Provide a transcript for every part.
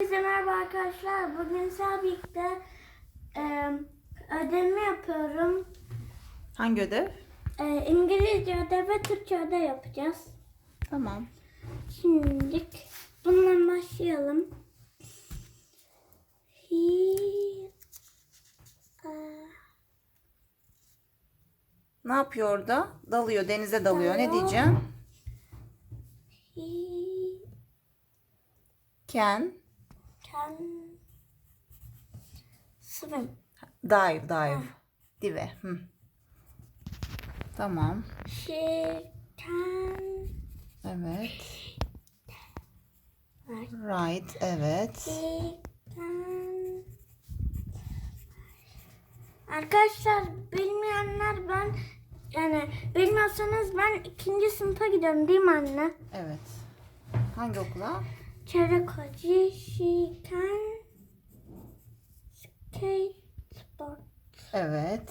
Herkese merhaba arkadaşlar. Bugün birlikte e, ödevimi yapıyorum. Hangi ödev? E, İngilizce ödev ve Türkçe ödev yapacağız. Tamam. Şimdi bundan başlayalım. He, e, Ne yapıyor orada? Dalıyor, denize dalıyor. Ne Dalıyor. diyeceğim? he Can can swim. dive, dive. Dive. Hı. Tamam. She can Evet. Right. Right, evet. Can- Arkadaşlar bilmeyenler ben yani bilmiyorsanız ben ikinci sınıfa gidiyorum değil mi anne? Evet. Hangi okula? She can skateboard. Evet.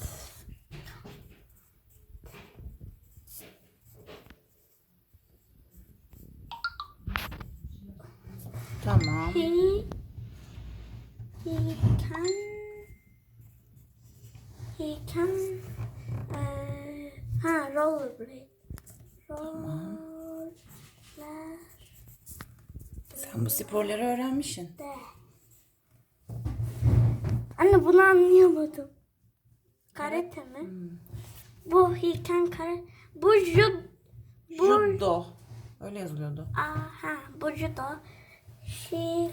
Tamam. He he can he can eee ha rollerblade. Roller Sen bu sporları öğrenmişsin. de. Anne bunu anlayamadım. Karate mi? Bu he can karate. Bu jud bu Judo. Öyle yazılıyordu. aha bu judo. Can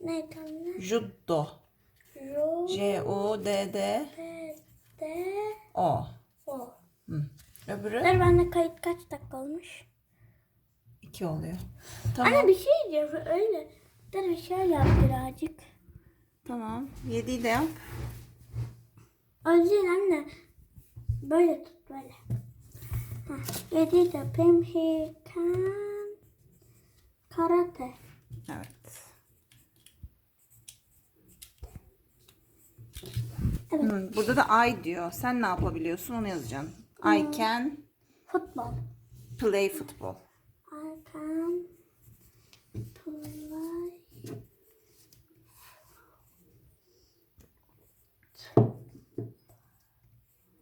neydi anne? Judo. Ro C U D D de de O. o. Hı. Öbürü Dur bende kayıt kaç dakika olmuş? 2 oluyor. Anne Tamam. bir şey diyeceğim öyle. Dur bir şey yap birazcık. Tamam. 7'yi de yap. Değil anne. Böyle tut böyle. Heh, Yedi de yapayım. He can karate. Evet. Evet. Hı, burada da I diyor. Sen ne yapabiliyorsun onu yazacaksın. I can Futbol. play football. Can play.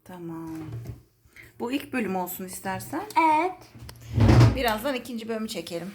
Tamam. Bu ilk bölüm olsun istersen. Evet. Birazdan ikinci bölümü çekelim.